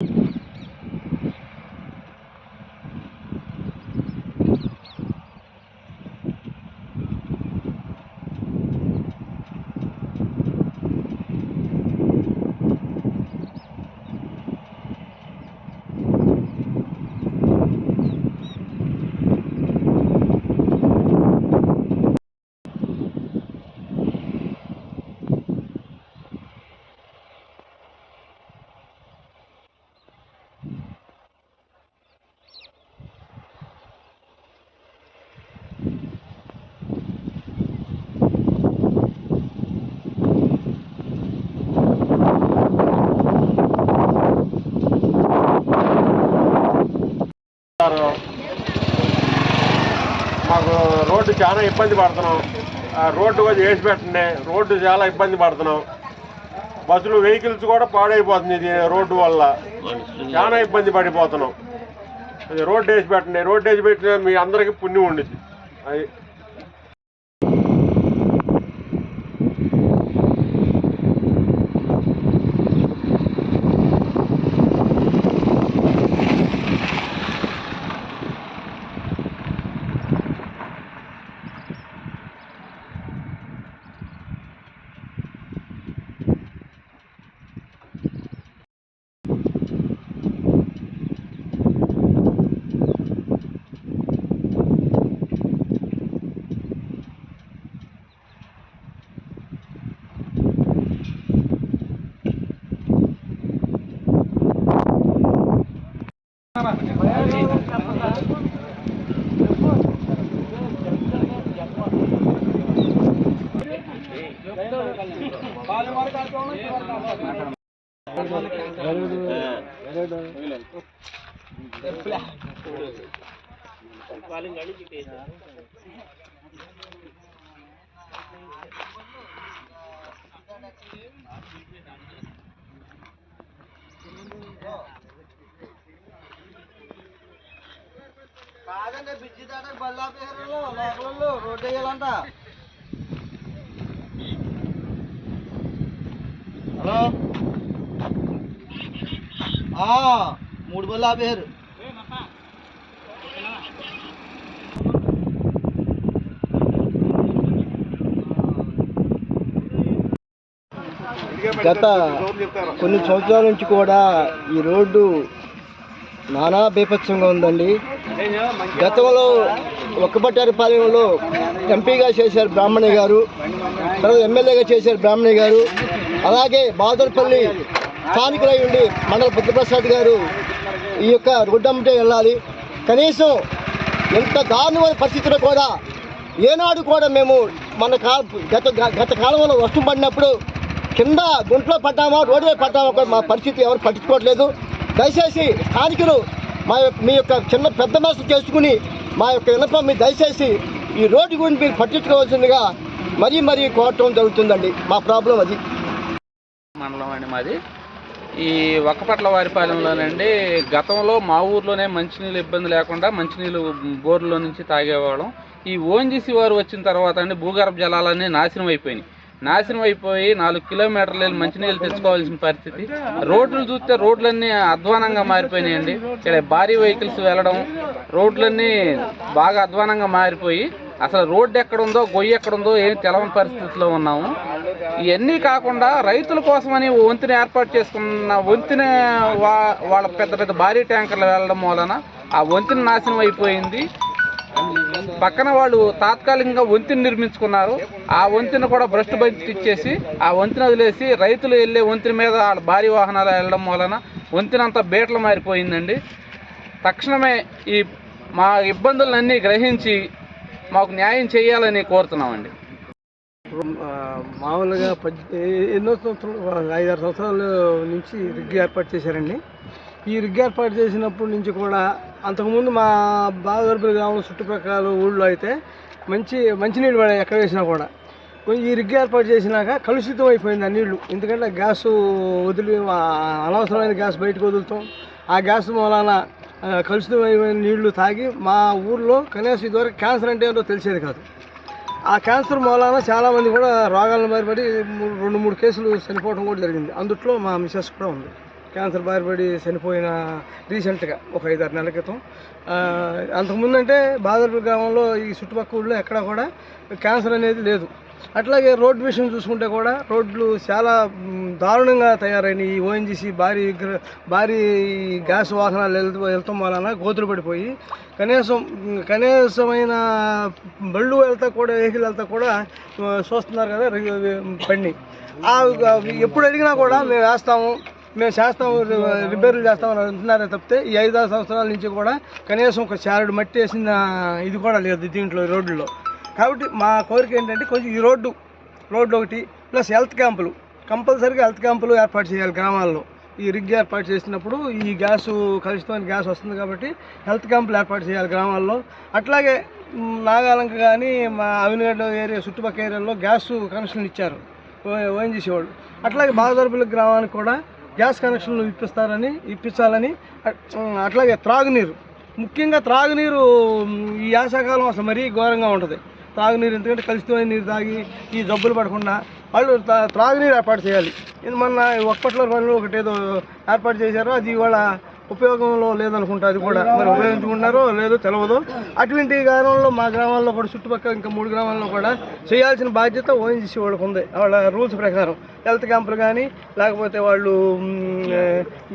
Sir, మాకు road చాలా ఇబ్బంది పడుతున్నాం. ఆ రోడ్డు కొంచెం వేసి పెట్టండి. రోడ్డు చాలా ఇబ్బంది పడుతున్నాం. బస్సులు వెహికల్స్ కూడా పాడైపోతుంది ఇది రోడ్డు వల్ల. చాలా ఇబ్బంది పడిపోతున్నాం. రోడ్డు వేసి పెట్టండి. రోడ్డు వేసి పెట్టిన మీ అందరికీ పుణ్యం ఉండిద్ది. అది కాదండి బిజ్జి దాట బల్లా పేరులో లోపలలో రోడ్డు వేయాలంట హలో మూడు బల్లా పేరు గత కొన్ని సంవత్సరాల నుంచి కూడా ఈ రోడ్డు నానా బీభత్సంగా ఉందండి. గతంలో ఒక్కబట్టారిపాలెంలో ఎంపీగా చేశారు బ్రాహ్మణి గారు తర్వాత ఎమ్మెల్యేగా చేశారు బ్రాహ్మణి గారు అలాగే బాదర్పల్లి స్థానికులై ఉండి మండల బుద్ధప్రసాద్ గారు ఈ యొక్క రోడ్డమ్మటే వెళ్ళాలి. కనీసం ఎంత దారుణమైన పరిస్థితిలో కూడా ఏనాడు కూడా మేము మన కా గత గత కాలంలో వర్షం పడినప్పుడు కింద గుంట్లో పడ్డామా రోడ్డు మీద పడ్డామా మా పరిస్థితి ఎవరు పట్టించుకోవట్లేదు. దయచేసి స్థానికులు మా మీ యొక్క చిన్న పెద్ద మనసు చేసుకుని మా యొక్క వినపం మీరు దయచేసి ఈ రోడ్డు గురించి మీరు పట్టించుకోవాల్సిందిగా మరీ మరీ కోరటం జరుగుతుందండి. మా ప్రాబ్లం అది. మండలం అండి మాది. ఈ ఒక్కపట్ల వారిపాలెంలోనండి గతంలో మా ఊర్లోనే మంచినీళ్ళు ఇబ్బంది లేకుండా మంచినీళ్ళు బోర్లో నుంచి తాగేవాళ్ళం. ఈ ఓఎన్జీసీ వారు వచ్చిన తర్వాత అండి భూగర్భ జలాలన్నీ నాశనం అయిపోయినాయి. నాశనం అయిపోయి నాలుగు కిలోమీటర్లు వెళ్ళి మంచినీళ్ళు తెచ్చుకోవాల్సిన పరిస్థితి. రోడ్లు చూస్తే రోడ్లన్నీ అధ్వానంగా మారిపోయినాయండి. ఇక్కడ భారీ వెహికల్స్ వెళ్ళడం రోడ్లన్నీ బాగా అధ్వానంగా మారిపోయి అసలు రోడ్డు ఎక్కడుందో గొయ్యి ఎక్కడుందో ఏం తెలవని పరిస్థితిలో ఉన్నాము. ఇవన్నీ కాకుండా రైతుల కోసమని వంతెన ఏర్పాటు చేసుకున్న వంతెన వా- వాళ్ళ పెద్ద పెద్ద భారీ ట్యాంకర్లు వెళ్ళడం వలన ఆ వంతెన నాశనం అయిపోయింది. పక్కన వాళ్ళు తాత్కాలికంగా వంతెన నిర్మించుకున్నారు. ఆ వంతెన కూడా భ్రష్టు బయట ఇచ్చేసి ఆ వంతెన వదిలేసి రైతులు వెళ్ళే వంతెన మీద వాళ్ళ భారీ వాహనాలు వెళ్ళడం వలన వంతెన అంతా బీటలు మారిపోయిందండి. తక్షణమే ఈ మా ఇబ్బందులన్నీ గ్రహించి మాకు న్యాయం చేయాలని కోరుతున్నామండి. మామూలుగా పద్ ఎన్నో సంవత్సరాలు ఐదారు సంవత్సరాల నుంచి రిగ్ ఏర్పాటు చేశారండి. ఈ రిగ్ ఏర్పాటు చేసినప్పటి నుంచి కూడా అంతకుముందు మా బాగర్పల్లి గ్రామం చుట్టుప్రక్కల ఊళ్ళో అయితే మంచి మంచినీళ్ళు పడే ఎక్కడ వేసినా కూడా. ఈ రిగ్ ఏర్పాటు చేసినాక కలుషితం అయిపోయింది ఆ నీళ్ళు. ఎందుకంటే గ్యాస్ వదిలి అనవసరమైన గ్యాస్ బయటకు వదులుతాం. ఆ గ్యాస్ మూలాన కలుషితం కలుషితమైన నీళ్ళు తాగి మా ఊర్లో కనీసం ఇదివరకు క్యాన్సర్ అంటే ఏంటో తెలిసేది కాదు. ఆ క్యాన్సర్ మూలాన చాలామంది కూడా రోగాలను బారిపడి రెండు మూడు కేసులు చనిపోవడం కూడా జరిగింది. అందుట్లో మా మిసెస్ కూడా ఉంది. క్యాన్సర్ బారిపడి చనిపోయిన రీసెంట్గా ఒక ఐదారు నెలల క్రితం. అంతకుముందు అంటే బాదర్పూర్ గ్రామంలో ఈ చుట్టుపక్కల ఊళ్ళో ఎక్కడా కూడా క్యాన్సర్ అనేది లేదు. అట్లాగే రోడ్ విషయం చూసుకుంటే కూడా రోడ్లు చాలా దారుణంగా తయారైనాయి. ఈ ఓఎన్జీసీ భారీ భారీ గ్యాస్ వాహనాలు వెళ్తూ వెళ్తాం వలన గోతులు పడిపోయి. కనీసం కనీసమైన బళ్ళు వెళ్తా కూడా వెహికల్ వెళ్తా కూడా చూస్తున్నారు కదా పండి. బండి ఎప్పుడు అడిగినా కూడా మేము వేస్తాము. మేము చేస్తాము రిపేర్లు చేస్తామని అంటున్నారే తప్పితే ఈ ఐదారు సంవత్సరాల నుంచి కూడా కనీసం ఒక చారుడు మట్టి వేసిన ఇది కూడా లేదు దీంట్లో ఈ రోడ్లలో కాబట్టి మా కోరిక ఏంటంటే కొంచెం ఈ రోడ్డు రోడ్డు ఒకటి ప్లస్ హెల్త్ క్యాంపులు కంపల్సరీగా హెల్త్ క్యాంపులు ఏర్పాటు చేయాలి గ్రామాల్లో ఈ రిగ్ ఏర్పాటు చేసినప్పుడు ఈ గ్యాసు కలుషితమైన గ్యాస్ వస్తుంది కాబట్టి హెల్త్ క్యాంపులు ఏర్పాటు చేయాలి గ్రామాల్లో అట్లాగే నాగాలంక కానీ మా అవినగడ్డ ఏరియా చుట్టుపక్కల ఏరియాలో గ్యాస్ కనెక్షన్లు ఇచ్చారు ఓఎన్జీసీ వాళ్ళు అట్లాగే బాగదొరపల్లి గ్రామానికి కూడా గ్యాస్ కనెక్షన్లు ఇప్పిస్తారని ఇప్పించాలని అట్లాగే త్రాగునీరు. ముఖ్యంగా త్రాగునీరు ఈ యాసకాలం అసలు మరీ ఘోరంగా ఉంటుంది. త్రాగునీరు ఎందుకంటే కలుషితమైన నీరు తాగి ఈ జబ్బులు పడకుండా వాళ్ళు తా- త్రాగునీరు ఏర్పాటు చేయాలి. ఇది మొన్న ఒక్కట్లో పనులు ఒకటేదో ఏర్పాటు చేశారో. అది ఇవాళ ఉపయోగంలో లేదనుకుంటా అది కూడా మరి ఉపయోగించుకుంటున్నారో లేదో తెలియదు అటువంటి కారణంలో మా గ్రామాల్లో కూడా చుట్టుపక్కల ఇంకా మూడు గ్రామాల్లో కూడా చేయాల్సిన బాధ్యత ఓఎన్జీసీ వాళ్ళకు ఉంది. వాళ్ళ రూల్స్ ప్రకారం హెల్త్ క్యాంపులు కానీ లేకపోతే వాళ్ళు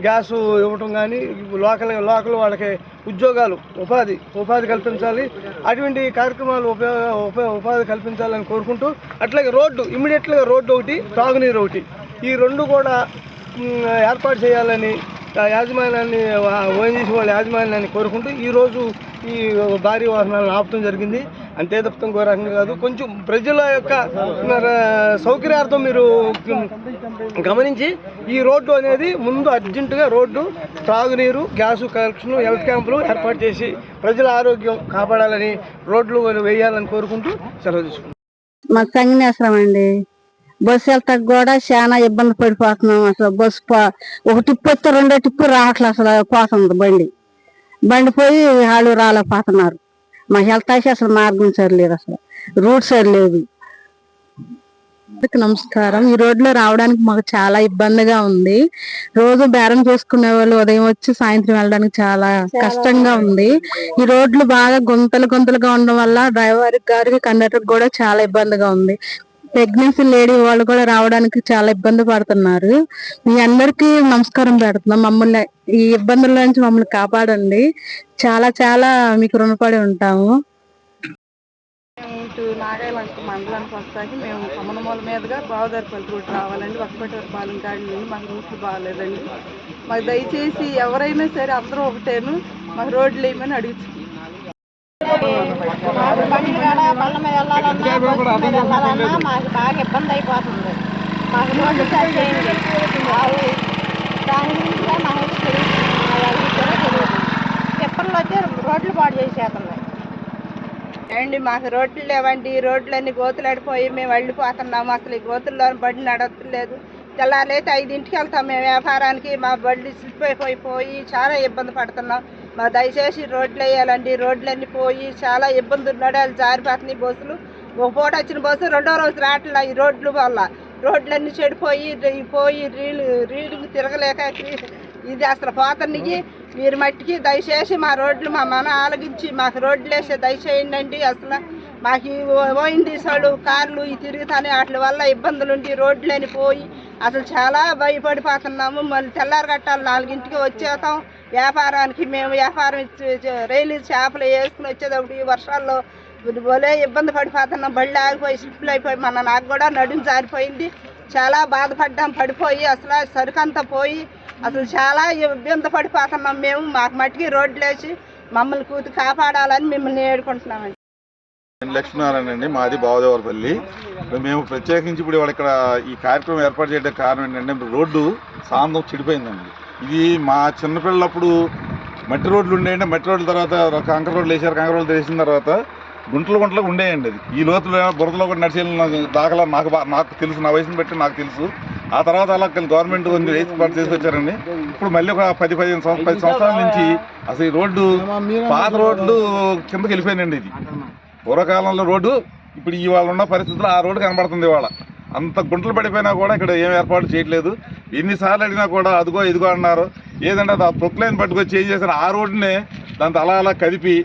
గ్యాస్ ఇవ్వటం కానీ లోకల్ లోకల్ వాళ్ళకి ఉద్యోగాలు ఉపాధి ఉపాధి కల్పించాలి. అటువంటి కార్యక్రమాలు ఉపయోగ ఉపాధి కల్పించాలని కోరుకుంటూ అట్లాగే రోడ్డు ఇమ్మీడియట్గా రోడ్డు ఒకటి తాగునీరు ఒకటి. ఈ రెండు కూడా ఏర్పాటు చేయాలని యాజమాన్యాన్ని ఓఎన్జీసీ వాళ్ళ యాజమాన్యాన్ని కోరుకుంటూ ఈరోజు ఈ భారీ వాహనాలను ఆపడం జరిగింది. అంతే తప్పితం ఇంకో రకంగా కాదు. కొంచెం ప్రజల యొక్క సౌకర్యార్థం మీరు గమనించి ఈ రోడ్డు అనేది ముందు అర్జెంటుగా రోడ్డు త్రాగునీరు గ్యాసు కనెక్షన్ హెల్త్ క్యాంపులు ఏర్పాటు చేసి ప్రజల ఆరోగ్యం కాపాడాలని రోడ్లు వేయాలని కోరుకుంటూ సెలవు తీసుకుంటాం మాకు సంగనేశ్వరం అండి. బస్సు వెళ్తాక కూడా చాలా ఇబ్బంది పడిపోతున్నాం అసలు. బస్సు ఒక టిప్పు వస్తే రెండో టిప్పు రావట్లేదు అసలు పోతుంది బండి. బండి పోయి వాళ్ళు రాలేకపోతున్నారు. మా హెల్త్ అయితే అసలు మార్గం సరిలేదు అసలు. రూట్ సరిలేదు. నమస్కారం. ఈ రోడ్లో రావడానికి మాకు చాలా ఇబ్బందిగా ఉంది. రోజు బేరం చేసుకునే వాళ్ళు ఉదయం వచ్చి సాయంత్రం వెళ్ళడానికి చాలా కష్టంగా ఉంది. ఈ రోడ్లు బాగా గుంతలు గుంతలుగా ఉండడం వల్ల డ్రైవర్ గారికి కండక్టర్ కూడా చాలా ఇబ్బందిగా ఉంది. ప్రెగ్నెన్సీ లేడీ వాళ్ళు కూడా రావడానికి చాలా ఇబ్బంది పడుతున్నారు. మీ అందరికీ నమస్కారం పెడుతున్నాం. మమ్మల్ని ఈ ఇబ్బందుల నుంచి మమ్మల్ని కాపాడండి. చాలా చాలా మీకు రుణపడి ఉంటాము. ఇటు నాగాయలంక మండలానికి వస్తాకి మేము కమనమూల మీదుగా బావదారిపల్లి రూట్ రావాలండి. ఒక్కపేట పాలెం కాడి నుండి మాకు రూట్లు బాగాలేదండి. మాకు దయచేసి ఎవరైనా సరే అందరూ ఒకటేను మాకు రోడ్లు వేయమని అడుగుతుంది వెళ్ళాలన్నా మాకు బాగా ఇబ్బంది అయిపోతుంది. మాకు చేయండి వాళ్ళు దాని గురించి కూడా మాకు తెలియదు. మా వాళ్ళకి కూడా తెలియదు. వచ్చి రోడ్లు పాడు చేసేస్తున్నాయి. అండి మాకు రోడ్లు లేవండి. రోడ్లన్నీ గోతులాడిపోయి మేము వెళ్ళిపోతున్నాము అసలు ఈ గోతుల్లో బండి నడవట్లేదు. తెల్లారైతే ఐదింటికి వెళ్తాం మేము వ్యాపారానికి. మా బండి స్లిప్ అయిపోయి పోయి చాలా ఇబ్బంది పడుతున్నాం. మా దయచేసి రోడ్లు వేయాలండి. రోడ్లన్నీ పోయి చాలా ఇబ్బందులు నడాలి జారిపోతున్నాయి బస్సులు. ఒక పూట వచ్చిన బస్సు రెండో రోజు రావట్లే ఈ రోడ్ల వల్ల. రోడ్లన్నీ చెడిపోయి పోయి రీలు రీడింగ్ తిరగలేక ఇది అసలు పోతనికి మీరు మట్టికి దయచేసి మా రోడ్లు మా మన ఆలగించి మాకు రోడ్లు వేసే దయచేయండి అండి అసలు మాకు పోయింది సడు కార్లు ఈ తిరుగుతానే వాటి వల్ల ఇబ్బందులు ఉండి రోడ్లని పోయి అసలు చాలా భయపడిపోతున్నాము. మళ్ళీ తెల్లారి కట్టాలి నాలుగింటికి వచ్చేస్తాం. వ్యాపారానికి మేము వ్యాపారం రైలు చేపలు వేసుకుని వచ్చేటప్పుడు ఈ వర్షాల్లో భలే ఇబ్బంది పడిపోతున్నాం బళ్ళు ఆగిపోయి స్లిప్లు అయిపోయి మన నాకు కూడా నడుము జారిపోయింది. చాలా బాధపడ్డాం పడిపోయి అసలు సరుకంతా పోయి అసలు చాలా ఇబ్బంది పడిపోతున్నాం మేము. మాకు మట్టికి రోడ్లు వేసి మమ్మల్ని కూతు కాపాడాలని మిమ్మల్ని ఏడుకుంటున్నామండి. నేను లక్ష్మీనారాయణ అండి మాది బావదేవరపల్లి. మేము ప్రత్యేకించి ఇప్పుడు ఇక్కడ ఈ కార్యక్రమం ఏర్పాటు చేయడానికి కారణం ఏంటంటే రోడ్డు సాంతం చెడిపోయిందండి. ఇది మా చిన్నపిల్లప్పుడు మట్టి రోడ్లు ఉండేయండి మట్టి రోడ్ల తర్వాత కంకర రోడ్లు వేసారు కంకర రోడ్లు వేసిన తర్వాత గుంటలు గుంటలు ఉండేయండి అది. ఈ లోతులో బురదలో కూడా నడిచే వెళ్ళిన దాఖలా నాకు నాకు తెలుసు నా వయసుని బట్టి నాకు తెలుసు. ఆ తర్వాత అలా గవర్నమెంట్ కొంచెం ఏర్పాటు వచ్చారండి ఇప్పుడు మళ్ళీ ఒక పది పదిహేను సంవత్సరాలు పది సంవత్సరాల నుంచి అసలు ఈ రోడ్డు పాత రోడ్లు కిందకి వెళ్ళిపోయినండి ఇది. పూర్వకాలంలో రోడ్డు ఇప్పుడు ఇవాళ ఉన్న పరిస్థితుల్లో ఆ రోడ్డు కనబడుతుంది ఇవాళ. అంత గుంటలు పడిపోయినా కూడా ఇక్కడ ఏం ఏర్పాటు చేయట్లేదు. ఎన్నిసార్లు అడిగినా కూడా అదిగో ఇదిగో అన్నారు. ఏదంటే అది ఆ ప్రొక్లైన్ పట్టుకొచ్చి ఏం చేశారు? ఆ రోడ్డునే దాంతో అలా అలా కదిపి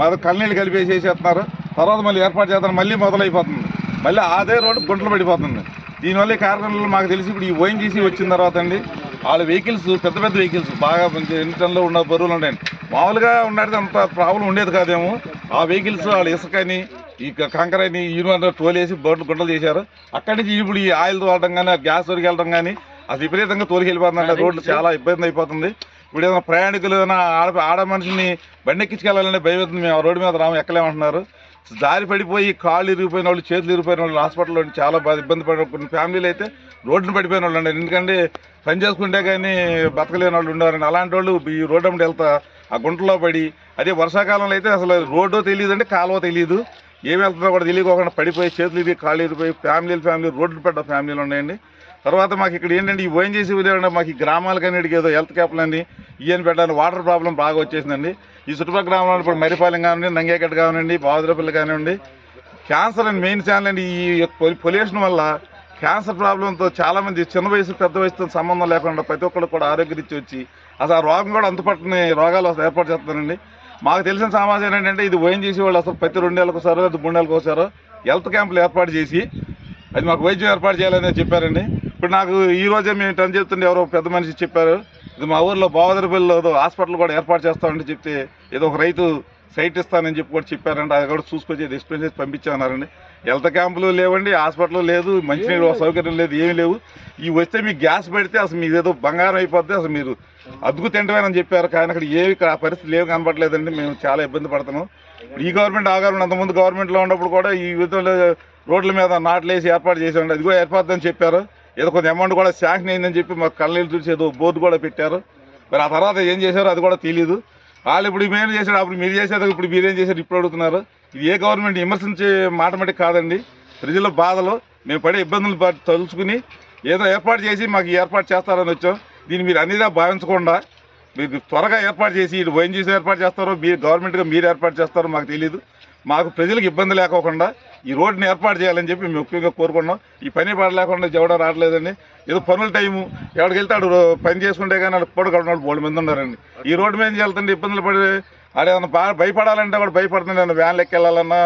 మరి కళ్ళనీళ్ళు కలిపేసి వేసేస్తున్నారు తర్వాత మళ్ళీ ఏర్పాటు చేస్తారు. మళ్ళీ మొదలైపోతుంది. మళ్ళీ అదే రోడ్డు గుంటలు పడిపోతుంది. దీనివల్ల ఈ కార్యక్రమంలో మాకు తెలిసి ఇప్పుడు ఈ ఓఎన్జీసీ వచ్చిన తర్వాత అండి వాళ్ళ వెహికల్స్ పెద్ద పెద్ద వెహికల్స్ బాగా ఎన్ని ఉన్న బరువులు ఉన్నాయండి. మామూలుగా ఉన్నది అంత ప్రాబ్లం ఉండేది కాదేమో. ఆ వెహికల్స్ వాళ్ళ ఇసుకని ఈ కంకరని యూనివర్సిటీ టోల్ వేసి బోట్లు గుంటలు చేశారు. అక్కడి నుంచి ఇప్పుడు ఈ ఆయిల్ తోలడం కానీ గ్యాస్ దొరికి వెళ్ళడం కానీ అది విపరీతంగా తోలికి వెళ్ళిపోతుందండి రోడ్లు చాలా ఇబ్బంది అయిపోతుంది. ఇప్పుడు ఏదైనా ప్రయాణికులు ఏదైనా ఆడ ఆడ మనిషిని బండి ఎక్కించుకెళ్ళాలంటే మేము ఆ రోడ్డు మీద రాము ఎక్కలేమంటున్నారు. దారి పడిపోయి కాళ్ళు ఇరిగిపోయిన వాళ్ళు చేతులు ఇరిగిపోయిన వాళ్ళు హాస్పిటల్లో చాలా బాధ ఇబ్బంది పడిన కొన్ని ఫ్యామిలీలు అయితే రోడ్డును పడిపోయిన వాళ్ళు అండి ఎందుకంటే పని చేసుకుంటే కానీ బతకలేని వాళ్ళు ఉండేవారండి. అలాంటి వాళ్ళు ఈ రోడ్డు అమ్మటి వెళ్తా ఆ గుంటలో పడి అదే వర్షాకాలంలో అయితే అసలు రోడ్డు తెలియదు అంటే కాలువ తెలియదు. ఏమి వెళ్తుందో కూడా తెలియకోకుండా పడిపోయి చేతులు ఇరిగి కాళ్ళు ఇరిగిపోయి ఫ్యామిలీలు ఫ్యామిలీ రోడ్డు పడ్డ ఫ్యామిలీలు ఉన్నాయండి. తర్వాత మాకు ఇక్కడ ఏంటంటే ఈ ఓఎన్ చేసి ఉదయం మాకు ఈ గ్రామాలకన్నిటికీ ఏదో హెల్త్ క్యాప్లని ఇవన్నీ పెట్టడానికి వాటర్ ప్రాబ్లం బాగా వచ్చేసిందండి. ఈ చుట్టుపక్కల గ్రామంలో ఇప్పుడు మరిపాలెం కానివ్వండి నంగేకట్ కానివ్వండి బాదురపల్లి కానివ్వండి క్యాన్సర్ అండ్ మెయిన్ ఛానల్ అండి. ఈ పొల్యూషన్ వల్ల క్యాన్సర్ ప్రాబ్లంతో చాలామంది చిన్న వయసు పెద్ద వయసుతో సంబంధం లేకుండా ప్రతి ఒక్కరు కూడా ఆరోగ్యరీత్యా వచ్చి అసలు ఆ రోగం కూడా అంతుపట్టని రోగాలు అసలు ఏర్పాటు చేస్తున్నారండి. మాకు తెలిసిన సమాచారం ఏంటంటే ఇది ఓఎన్ చేసి వాళ్ళు అసలు ప్రతి రెండేళ్ళకు నెలలకు ఒకసారో లేదా మూడు నెలలకు ఒకసారో హెల్త్ క్యాంపులు ఏర్పాటు చేసి అది మాకు వైద్యం ఏర్పాటు చేయాలని చెప్పారండి. ఇప్పుడు నాకు ఈ రోజే మేము టన్ చెప్తుంటే ఎవరో పెద్ద మనిషి చెప్పారు ఇది మా ఊర్లో బావదరపల్లిలో ఏదో హాస్పిటల్ కూడా ఏర్పాటు చేస్తామని చెప్తే ఏదో ఒక రైతు సైట్ ఇస్తానని చెప్పి కూడా చెప్పారండి అది కూడా చూసుకొచ్చి ఎక్స్ప్లెయిన్ చేసి పంపించామన్నారండి. హెల్త్ క్యాంపులు లేవండి హాస్పిటల్ లేదు మంచినీళ్ళు సౌకర్యం లేదు ఏమీ లేవు. ఇవి వస్తే మీకు గ్యాస్ పెడితే అసలు మీది ఏదో బంగారం అయిపోద్ది అసలు మీరు అద్దుకు తింటమేనని చెప్పారు కానీ అక్కడ ఏవి ఇక్కడ ఆ పరిస్థితి లేవు కనపడలేదండి మేము చాలా ఇబ్బంది పడుతున్నాం. ఈ గవర్నమెంట్ ఆ గవర్నమెంట్ అంతకుముందు గవర్నమెంట్లో ఉన్నప్పుడు కూడా ఈ విధంగా రోడ్ల మీద నాట్లు వేసి ఏర్పాటు చేసామండి అది కూడా ఏర్పాటు చెప్పారు. ఏదో కొంత అమౌంట్ కూడా శాంక్షన్ అయిందని చెప్పి మాకు కళ్ళనీళ్ళు చూసి ఏదో బోర్డు కూడా పెట్టారు. మరి ఆ తర్వాత ఏం చేశారో అది కూడా తెలియదు వాళ్ళు ఇప్పుడు మేము చేశారు? అప్పుడు మీరు చేసేది ఇప్పుడు మీరేం చేశారు? ఇప్పుడు అడుగుతున్నారు. ఇది ఏ గవర్నమెంట్ విమర్శించే మాట మటుకు కాదండి. ప్రజల బాధలు మేము పడే ఇబ్బందులు తలుచుకుని ఏదో ఏర్పాటు చేసి మాకు ఏర్పాటు చేస్తారని వచ్చాం. దీన్ని మీరు అన్నిదా భావించకుండా మీరు త్వరగా ఏర్పాటు చేసి ఇటు ఓఎన్జీసీ ఏర్పాటు చేస్తారో మీరు గవర్నమెంట్గా మీరు ఏర్పాటు చేస్తారో మాకు తెలియదు మాకు ప్రజలకు ఇబ్బంది లేకోకుండా ఈ రోడ్డుని ఏర్పాటు చేయాలని చెప్పి మేము ముఖ్యంగా కోరుకున్నాం. ఈ పని పాట లేకుండా ఎవడో రావట్లేదండి. ఏదో పనుల టైము ఎవడికి వెళ్తాడు పని చేసుకుంటే కానీ వాడు పొడు కడుపు బోడు మంది ఉన్నారండి. ఈ రోడ్డు మీద వెళ్తుంటే ఇబ్బందులు పడి ఆడేమన్నా బాగా భయపడాలంటే కూడా భయపడుతుంది వ్యాన్లు ఎక్కి వెళ్ళాలన్నా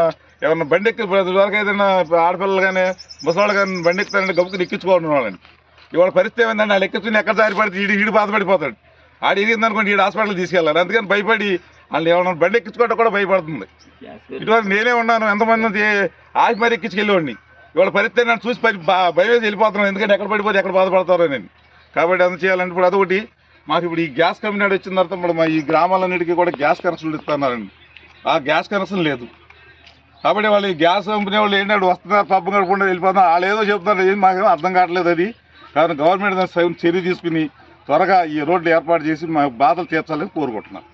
ఏమన్నా బండి ఎక్కి వరకు ఏదైనా ఆడపిల్లలు కానీ ముసలాళ్ళు కానీ బండి ఎక్కుతారంటే గబుకుని ఎక్కించుకోవడం వాళ్ళని ఇవాళ పరిస్థితి ఏమైందండి వాళ్ళు ఎక్కించుకుని ఎక్కడ సారిపడితే ఈడు ఈడు బాధపడిపోతాడు. ఆడు ఎదిగింది అనుకోండి ఈడు హాస్పిటల్ తీసుకెళ్ళాలి. అందుకని భయపడి వాళ్ళు ఏమన్నా బండి ఎక్కించుకోవడం కూడా భయపడుతుంది. ఇటువరకు నేనే ఉన్నాను ఎంతమంది ఆగి మరి ఎక్కించుకెళ్ళేవాడిని ఇవాళ పరిస్థితి నన్ను చూసి పరి భయం వేసి వెళ్ళిపోతున్నాను ఎందుకంటే ఎక్కడ పడిపోతే ఎక్కడ బాధపడతారో నేను. కాబట్టి అంత చేయాలంటే ఇప్పుడు అదొకటి. మాకు ఇప్పుడు ఈ గ్యాస్ కంపెనీ వచ్చిన తర్వాత ఇప్పుడు మా ఈ గ్రామాలన్నిటికీ కూడా గ్యాస్ కనెక్షన్లు ఇస్తున్నారండి. ఆ గ్యాస్ కనెక్షన్ లేదు. కాబట్టి వాళ్ళు ఈ గ్యాస్ కంపెనీ వాళ్ళు ఏంటంటే వస్తున్నారు పబ్బం కడకుండా వెళ్ళిపోతున్నారు వాళ్ళు ఏదో చెప్తున్నారు ఏం మాకేమో అర్థం కావట్లేదు అది. కానీ గవర్నమెంట్ దాని చర్య తీసుకుని త్వరగా ఈ రోడ్లు ఏర్పాటు చేసి మా బాధలు తీర్చాలని కోరుకుంటున్నాను